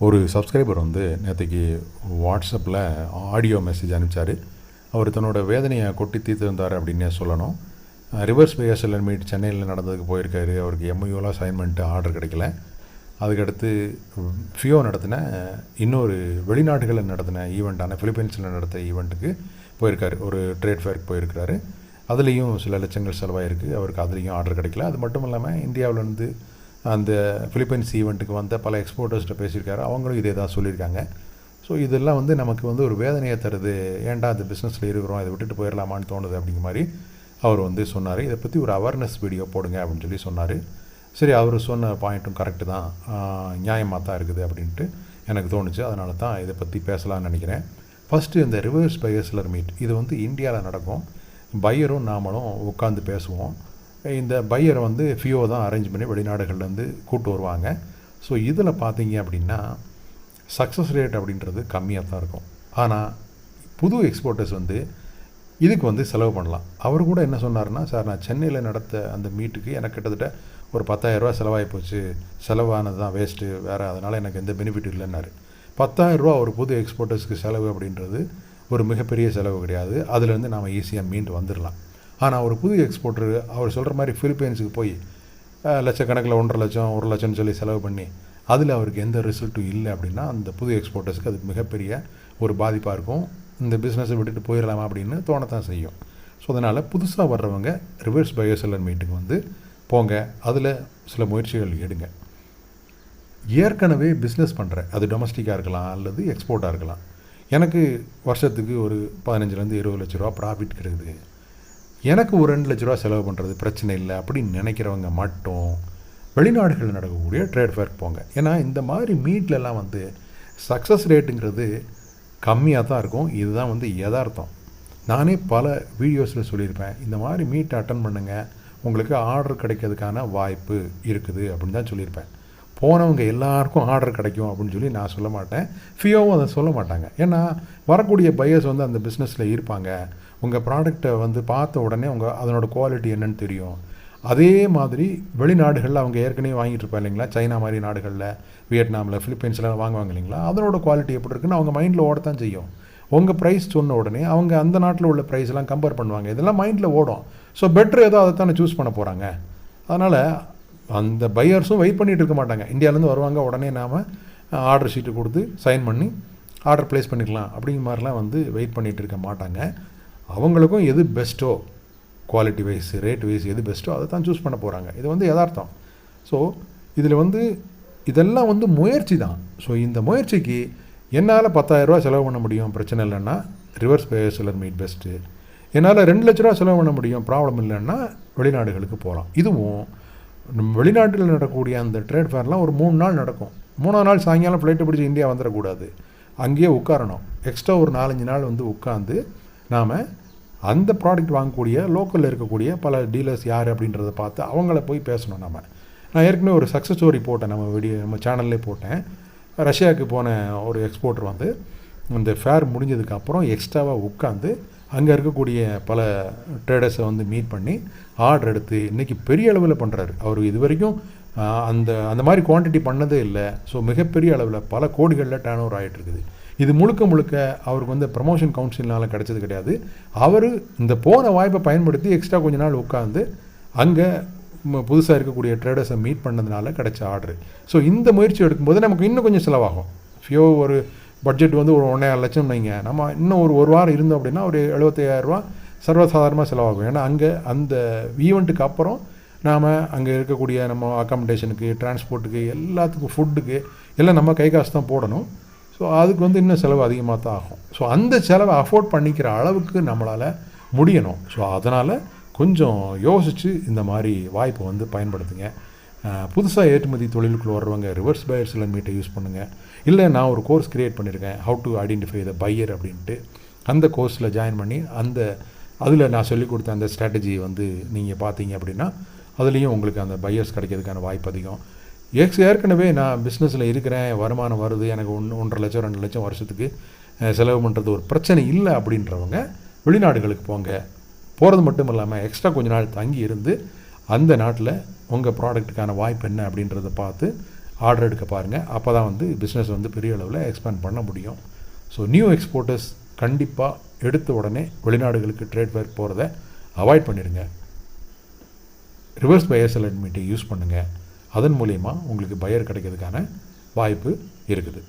ஒரு சப்ஸ்கிரைபர் வந்து நேற்றுக்கு வாட்ஸ்அப்பில் ஆடியோ மெசேஜ் அனுப்பிச்சார். அவர் தன்னோட வேதனையை கொட்டி தீர்த்திருந்தார் அப்படின்னே சொல்லணும். ரிவர்ஸ் பிஎஸ்எல்என் மீட் சென்னையில் நடந்ததுக்கு போயிருக்காரு. அவருக்கு எம்ஐயூலாம் அசைன்மெண்ட்டு ஆர்டர் கிடைக்கல. அதுக்கடுத்து ஃபியோ நடத்தின இன்னொரு வெளிநாடுகளில் நடத்தின ஈவெண்ட்டான ஃபிலிப்பைன்ஸில் நடத்த ஈவெண்ட்டுக்கு போயிருக்காரு. ஒரு ட்ரேட் ஃபேருக்கு போயிருக்கிறாரு. அதுலேயும் சில லட்சங்கள் செலவாயிருக்கு. அவருக்கு அதுலேயும் ஆர்டர் கிடைக்கல. அது மட்டும் இல்லாமல் இந்தியாவிலேருந்து அந்த ஃபிலிப்பைன்ஸ் ஈவெண்ட்டுக்கு வந்த பல எக்ஸ்போர்ட்டர்ஸ்கிட்ட பேசியிருக்காரு. அவங்களும் இதே தான் சொல்லியிருக்காங்க. ஸோ இதெல்லாம் வந்து நமக்கு வந்து ஒரு வேதனையை தருது. ஏன்டா அந்த பிஸ்னஸில் இருக்கிறோம்? இதை விட்டுட்டு போயிடலாமான்னு தோணுது அப்படிங்கிற மாதிரி அவர் வந்து சொன்னார். இதை பற்றி ஒரு அவேர்னஸ் வீடியோ போடுங்க அப்படின்னு சொல்லி சொன்னார். சரி அவர் சொன்ன பாயிண்ட்டும் கரெக்டு தான். நியாயமாக தான் இருக்குது அப்படின்ட்டு எனக்கு தோணுச்சு. அதனால தான் இதை பற்றி பேசலாம்னு நினைக்கிறேன். ஃபஸ்ட்டு இந்த ரிவர்ஸ் பையர்ஸ்லர் மீட் இது வந்து இந்தியாவில் நடக்கும். பையரும் நாமளும் உட்காந்து பேசுவோம். இந்த பையரை வந்து ஃபியோ தான் அரேஞ்ச் பண்ணி வெளிநாடுகள்லேருந்து கூட்டு வருவாங்க. ஸோ இதில் பார்த்தீங்க அப்படின்னா சக்ஸஸ் ரேட் அப்படின்றது கம்மியாக தான் இருக்கும். ஆனால் புது எக்ஸ்போர்ட்டர்ஸ் வந்து இதுக்கு வந்து செலவு பண்ணலாம். அவர் கூட என்ன சொன்னார்னா சார் நான் சென்னையில் நடத்த அந்த மீட்டுக்கு எனக்கு கிட்டத்தட்ட ஒரு பத்தாயிரரூபா செலவாகி போச்சு. செலவானது தான் வேஸ்ட்டு வேறு அதனால் எனக்கு எந்த பெனிஃபிட் இல்லைன்னாரு. பத்தாயிரரூபா ஒரு புது எக்ஸ்போர்ட்டர்ஸ்க்கு செலவு அப்படின்றது ஒரு மிகப்பெரிய செலவு கிடையாது. அதுலேருந்து நாம் ஈஸியாக மீண்டு வந்துடலாம் ஆனால் ஒரு புது எக்ஸ்போர்ட்ரு அவர் சொல்கிற மாதிரி ஃபிலிப்பைன்ஸுக்கு போய் லட்சக்கணக்கில் ஒன்றரை லட்சம் ஒரு லட்சம்னு சொல்லி செலவு பண்ணி அதில் அவருக்கு எந்த ரிசல்ட்டும் இல்லை அப்படின்னா அந்த புது எக்ஸ்போர்ட்டர்ஸ்க்கு அது மிகப்பெரிய ஒரு பாதிப்பாக இருக்கும். இந்த பிஸ்னஸை விட்டுட்டு போயிடலாமா அப்படின்னு தோணத்தான் செய்யும். ஸோ அதனால் புதுசாக வர்றவங்க ரிவர்ஸ் பயோசெல்லர் மீட்டுக்கு வந்து போங்க. அதில் சில முயற்சிகள் எடுங்க. ஏற்கனவே பிஸ்னஸ் பண்ணுறேன் அது டொமஸ்டிக்காக இருக்கலாம் அல்லது எக்ஸ்போர்ட்டாக இருக்கலாம். எனக்கு வருஷத்துக்கு ஒரு பதினஞ்சுலேருந்து இருபது லட்ச ரூபா ப்ராஃபிட் கிடைக்குது. எனக்கு ஒரு ரெண்டு லட்ச ரூபா செலவு பண்ணுறது பிரச்சனை இல்லை அப்படின்னு நினைக்கிறவங்க மட்டும் வெளிநாடுகளில் நடக்கக்கூடிய ட்ரேட் ஃபேர் போங்க. ஏன்னா இந்த மாதிரி மீட்லலாம் வந்து சக்ஸஸ் ரேட்டுங்கிறது கம்மியாக தான் இருக்கும். இதுதான் வந்து யதார்த்தம். நானே பல வீடியோஸில் சொல்லியிருப்பேன் இந்த மாதிரி மீட் அட்டன் பண்ணுங்கள் உங்களுக்கு ஆர்டர் கிடைக்கிறதுக்கான வாய்ப்பு இருக்குது அப்படின்னு தான் சொல்லியிருப்பேன். போனவங்க எல்லாருக்கும் ஆர்டர் கிடைக்கும் அப்படின்னு சொல்லி நான் சொல்ல மாட்டேன். ஃபியோவும் அதை சொல்ல மாட்டாங்க. ஏன்னா வரக்கூடிய பையர்ஸ் வந்து அந்த பிஸ்னஸில் இருப்பாங்க. உங்கள் ப்ராடக்டை வந்து பார்த்த உடனே உங்கள் அதனோட குவாலிட்டி என்னன்னு தெரியும். அதே மாதிரி வெளிநாடுகளில் அவங்க ஏற்கனவே வாங்கிட்டு இருப்பாங்க இல்லைங்களா? சைனா மாதிரி நாடுகளில் வியட்நாமில் ஃபிலிப்பைன்ஸ்லாம் வாங்குவாங்க இல்லைங்களா? அதனோட குவாலிட்டி எப்படி இருக்குன்னு அவங்க மைண்டில் ஓடத்தான் செய்யும். உங்கள் ப்ரைஸ் சொன்ன உடனே அவங்க அந்த நாட்டில் உள்ள ப்ரைஸ்லாம் கம்பேர் பண்ணுவாங்க. இதெல்லாம் மைண்டில் ஓடும். ஸோ பெட்ரு ஏதோ அதை தானே சூஸ் பண்ண போகிறாங்க அதனால் அந்த பையர்ஸும் வெயிட் பண்ணிகிட்டு இருக்க மாட்டாங்க. இந்தியாவிலேருந்து வருவாங்க உடனே நாம் ஆர்டர் ஷீட்டு கொடுத்து சைன் பண்ணி ஆர்டர் ப்ளேஸ் பண்ணிக்கலாம் அப்படிங்கிற மாதிரிலாம் வந்து வெயிட் பண்ணிகிட்டு இருக்க மாட்டாங்க. அவங்களுக்கும் எது பெஸ்ட்டோ குவாலிட்டி வைஸ் ரேட் வைஸ் எது பெஸ்ட்டோ அதை தான் சூஸ் பண்ண போகிறாங்க இது வந்து யதார்த்தம். ஸோ இதில் வந்து இதெல்லாம் வந்து முயற்சி தான். ஸோ இந்த முயற்சிக்கு என்னால் பத்தாயிரரூவா செலவு பண்ண முடியும். பிரச்சனை இல்லைன்னா ரிவர்ஸ் பேசலர் மீட் பெஸ்ட்டு என்னால் ரெண்டு லட்ச ரூபா செலவு பண்ண முடியும். ப்ராப்ளம் இல்லைன்னா வெளிநாடுகளுக்கு போகலாம். இதுவும் நம்ம வெளிநாட்டில் நடக்கக்கூடிய அந்த ட்ரேட் ஃபேர்லாம் ஒரு மூணு நாள் நடக்கும். மூணாவது நாள் சாயங்காலம் ஃப்ளைட்டை பிடிச்சி இந்தியா வந்துடக்கூடாது. அங்கேயே உட்காரணும். எக்ஸ்ட்ரா ஒரு நாலஞ்சு நாள் வந்து உட்காந்து நாம் அந்த ப்ராடக்ட் வாங்கக்கூடிய லோக்கலில் இருக்கக்கூடிய பல டீலர்ஸ் யார் அப்படின்றத பார்த்து அவங்கள போய் பேசணும் நம்ம நான் ஏற்கனவே ஒரு சக்ஸஸ் ஸ்டோரி போட்டேன். நம்ம வீடியோ நம்ம சேனல்லே போட்டேன். ரஷ்யாவுக்கு போன ஒரு எக்ஸ்போர்ட்டர் வந்து இந்த ஃபேர் முடிஞ்சதுக்கப்புறம் எக்ஸ்ட்ராவாக உட்காந்து அங்கே இருக்கக்கூடிய பல ட்ரேடர்ஸை வந்து மீட் பண்ணி ஆர்டர் எடுத்து இன்றைக்கி பெரிய அளவில் பண்ணுறாரு அவர் இது வரைக்கும் அந்த அந்த மாதிரி குவான்டிட்டி பண்ணதே இல்லை. ஸோ மிகப்பெரிய அளவில் பல கோடிகளில் டேர்ன் ஓவர் ஆகிட்டு இருக்குது இது முழுக்க முழுக்க அவருக்கு வந்து ப்ரமோஷன் கவுன்சில்னால் கிடைச்சது கிடையாது. அவர் இந்த போன வாய்ப்பை பயன்படுத்தி எக்ஸ்ட்ரா கொஞ்ச நாள் உட்காந்து அங்கே புதுசாக இருக்கக்கூடிய ட்ரேடர்ஸை மீட் பண்ணதுனால கிடைச்ச ஆர்டர் ஸோ இந்த முயற்சி எடுக்கும்போது நமக்கு இன்னும் கொஞ்சம் செலவாகும். ஃபியோ ஒரு பட்ஜெட் வந்து ஒரு ஒன்றே லட்சம் வைங்க. நம்ம இன்னும் ஒரு ஒரு வாரம் இருந்தோம் அப்படின்னா ஒரு எழுபத்தையாயிரரூவா சர்வசாதாரணமாக செலவாகும். ஏன்னா அங்கே அந்த ஈவெண்ட்டுக்கு அப்புறம் நாம் அங்கே இருக்கக்கூடிய நம்ம அக்காமடேஷனுக்கு டிரான்ஸ்போர்ட்டுக்கு எல்லாத்துக்கும் ஃபுட்டுக்கு எல்லாம் நம்ம கை காசு தான் போடணும். ஸோ அதுக்கு வந்து இன்னும் செலவு அதிகமாக தான் ஆகும். ஸோ அந்த செலவை அஃபோர்ட் பண்ணிக்கிற அளவுக்கு நம்மளால் முடியணும். ஸோ அதனால் கொஞ்சம் யோசித்து இந்த மாதிரி வாய்ப்பை வந்து பயன்படுத்துங்க. புதுசாக ஏற்றுமதி தொழிலுக்குள்ள வர்றவங்க ரிவர்ஸ் பயர்ஸ் சிலர் மீட்டை யூஸ் பண்ணுங்கள் இல்லை நான் ஒரு கோர்ஸ் க்ரியேட் பண்ணியிருக்கேன் how to identify the buyer அப்படின்ட்டு. அந்த கோர்ஸில் ஜாயின் பண்ணி அந்த அதில் நான் சொல்லிக் கொடுத்த அந்த ஸ்ட்ராட்டஜி வந்து நீங்கள் பார்த்தீங்க அப்படின்னா அதுலேயும் உங்களுக்கு அந்த பையர்ஸ் கிடைக்கிறதுக்கான வாய்ப்பு அதிகம். எக்ஸ் ஏற்கனவே நான் பிஸ்னஸில் இருக்கிறேன். வருமானம் வருது. எனக்கு ஒன்று ஒன்றரை லட்சம் ரெண்டு லட்சம் வருஷத்துக்கு செலவு பண்ணுறது ஒரு பிரச்சனை இல்லை அப்படின்றவங்க வெளிநாடுகளுக்கு போங்க. போகிறது மட்டும் இல்லாமல் எக்ஸ்ட்ரா கொஞ்ச நாள் தங்கி இருந்து அந்த நாட்டில் உங்கள் ப்ராடக்ட்டுக்கான வாய்ப்பு என்ன அப்படின்றத பார்த்து ஆர்டர் எடுக்க பாருங்கள் அப்போ தான் வந்து பிஸ்னஸ் வந்து பெரிய அளவில் எக்ஸ்பேண்ட் பண்ண முடியும். ஸோ நியூ எக்ஸ்போர்ட்டர்ஸ் கண்டிப்பாக எடுத்த உடனே வெளிநாடுகளுக்கு ட்ரேட் ஃபேர் போகிறத அவாய்ட் பண்ணிடுங்க. ரிவர்ஸ் பயர் செலட் மீட்டை யூஸ் பண்ணுங்கள் அதன் மூலயமா உங்களுக்கு பயர் கிடைக்கிறதுக்கான வாய்ப்பு இருக்குது.